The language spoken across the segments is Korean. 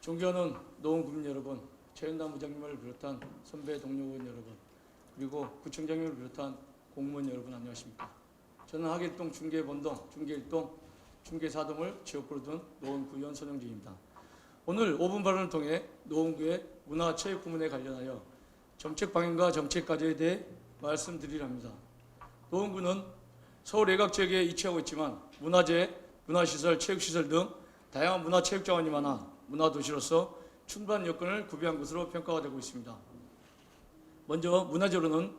존경하는 노원구민 여러분, 최윤남 부장님을 비롯한 선배 동료원 여러분, 그리고 구청장님을 비롯한 공무원 여러분 안녕하십니까? 저는 하길동 중계본동, 중계일동, 중계사동을 지역구로 둔 노원구 의원 손영진입니다. 오늘 5분 발언을 통해 노원구의 문화체육 부문에 관련하여 정책 방향과 정책 과제에 대해 말씀드리려 합니다. 노원구는 서울 외곽 지역에 위치하고 있지만 문화재, 문화시설, 체육시설 등 다양한 문화체육자원이 많아 문화 도시로서 충분한 여건을 구비한 것으로 평가가 되고 있습니다. 먼저 문화재로는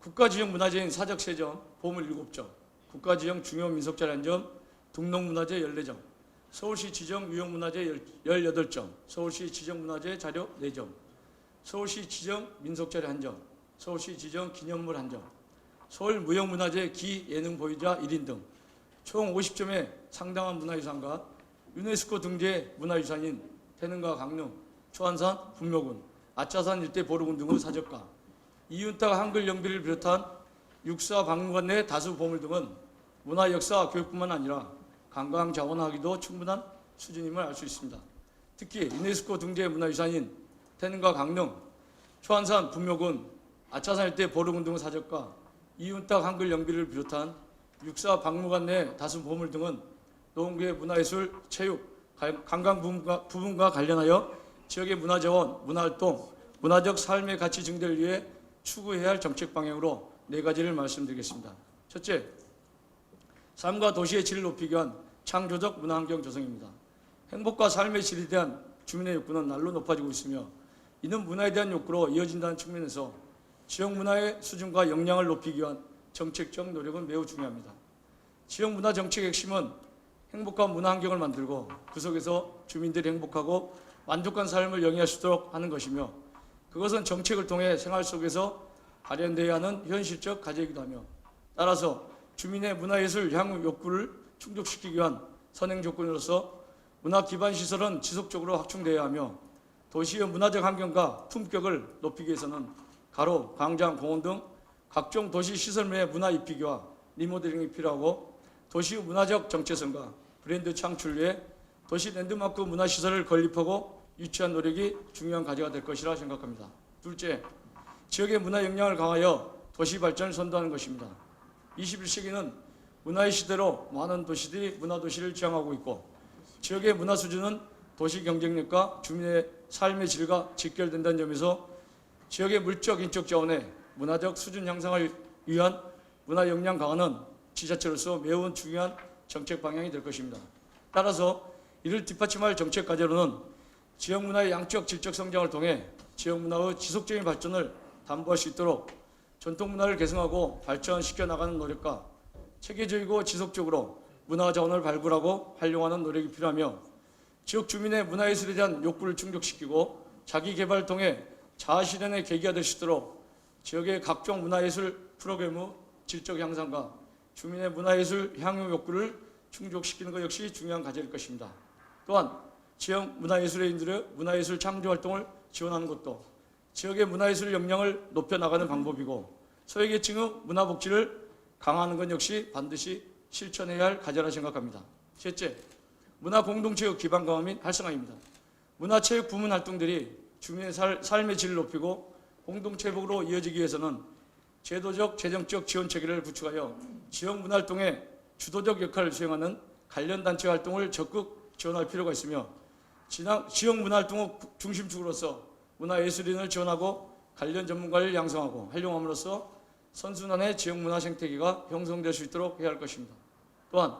국가지역 문화재인 사적세점, 보물 7점, 국가지역 중요 한 점, 등록문화재 14점, 서울시 지정 유형문화재 18점, 서울시 지정 문화재 자료 4점, 서울시 지정 민속자리 한 점, 서울시 지정 기념물 한 점, 서울 무형문화재 기 예능 보유자 1인 등 총 50점의 상당한 문화유산과 유네스코 등재 문화유산인 태능과 강릉, 초안산, 분묘군, 아차산 일대 보르군 등의 사적과 이윤탁 한글 영비를 비롯한 육사 박물관 내 다수 보물 등은 문화 역사 교육뿐만 아니라 관광 자원하기도 충분한 수준임을 알 수 있습니다. 특히 유네스코 등재 문화유산인 태능과 강릉, 초안산, 분묘군, 아차산 일대 보르군 등의 사적과 이윤탁 한글 영비를 비롯한 육사 박물관 내 다수 보물 등은 노원구의 문화예술, 체육, 관- 관광 부분과, 부분과 관련하여 지역의 문화자원, 문화활동, 문화적 삶의 가치 증대를 위해 추구해야 할 정책 방향으로 네 가지를 말씀드리겠습니다. 첫째, 삶과 도시의 질을 높이기 위한 창조적 문화환경 조성입니다. 행복과 삶의 질에 대한 주민의 욕구는 날로 높아지고 있으며 이는 문화에 대한 욕구로 이어진다는 측면에서 지역 문화의 수준과 역량을 높이기 위한 정책적 노력은 매우 중요합니다. 지역 문화 정책의 핵심은 행복한 문화 환경을 만들고 그 속에서 주민들이 행복하고 만족한 삶을 영위할 수 있도록 하는 것이며 그것은 정책을 통해 생활 속에서 발현되어야 하는 현실적 과제이기도 하며 따라서 주민의 문화예술 향후 욕구를 충족시키기 위한 선행 조건으로서 문화 기반 시설은 지속적으로 확충되어야 하며 도시의 문화적 환경과 품격을 높이기 위해서는 가로, 광장, 공원 등 각종 도시 시설물의 문화 입히기와 리모델링이 필요하고 도시의 문화적 정체성과 브랜드 창출 위해 도시 랜드마크 문화시설을 건립하고 유치한 노력이 중요한 과제가 될 것이라 생각합니다. 둘째, 지역의 문화 역량을 강하여 도시 발전을 선도하는 것입니다. 21세기는 문화의 시대로 많은 도시들이 문화도시를 지향하고 있고 지역의 문화 수준은 도시 경쟁력과 주민의 삶의 질과 직결된다는 점에서 지역의 물적, 인적 자원의 문화적 수준 향상을 위한 문화 역량 강화는 지자체로서 매우 중요한 정책 방향이 될 것입니다. 따라서 이를 뒷받침할 정책 과제로는 지역 문화의 양적 질적 성장을 통해 지역 문화의 지속적인 발전을 담보할 수 있도록 전통 문화를 개성하고 발전시켜 나가는 노력과 체계적이고 지속적으로 문화 자원을 발굴하고 활용하는 노력이 필요하며 지역 주민의 문화예술에 대한 욕구를 충족시키고 자기 개발을 통해 자아 실현의 계기가 될 수 있도록 지역의 각종 문화예술 프로그램의 질적 향상과 주민의 문화예술 향유 욕구를 충족시키는 것 역시 중요한 과제일 것입니다. 또한 지역 문화예술인들의 문화예술 창조 활동을 지원하는 것도 지역의 문화예술 역량을 높여 나가는 방법이고 소외계층의 문화복지를 강화하는 것 역시 반드시 실천해야 할 과제라 생각합니다. 셋째, 문화 공동체의 기반 강화 및 활성화입니다. 문화체육 부문 활동들이 주민의 살, 삶의 질을 높이고 공동체 회복으로 이어지기 위해서는 제도적, 재정적 지원 체계를 구축하여 지역 문화 활동에 주도적 역할을 수행하는 관련 단체 활동을 적극 지원할 필요가 있으며 진학- 지역 문화 활동의 중심축으로서 문화예술인을 지원하고 관련 전문가를 양성하고 활용함으로써 선순환의 지역 문화 생태계가 형성될 수 있도록 해야 할 것입니다. 또한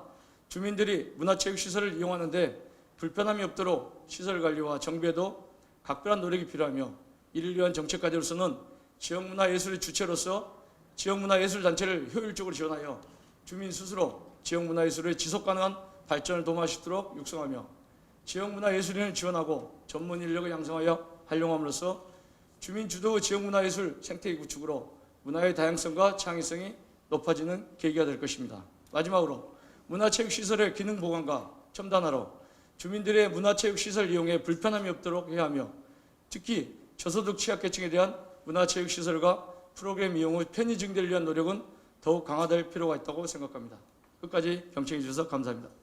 주민들이 문화체육 시설을 이용하는데 불편함이 없도록 시설 관리와 정비에도 각별한 노력이 필요하며 이를 위한 정책 과제로서는 지역문화예술의 주체로서 지역문화예술단체를 효율적으로 지원하여 주민 스스로 지역문화예술의 지속가능한 발전을 도모할 수 있도록 육성하며 지역문화예술인을 지원하고 전문 인력을 양성하여 활용함으로써 주민 주도의 지역문화예술 생태계 구축으로 문화의 다양성과 창의성이 높아지는 계기가 될 것입니다. 마지막으로 문화체육시설의 기능 보강과 첨단화로 주민들의 문화체육시설 이용에 불편함이 없도록 해야 하며 특히 저소득 취약계층에 대한 문화체육시설과 프로그램 이용의 편의 증대를 위한 노력은 더욱 강화될 필요가 있다고 생각합니다. 끝까지 경청해 주셔서 감사합니다.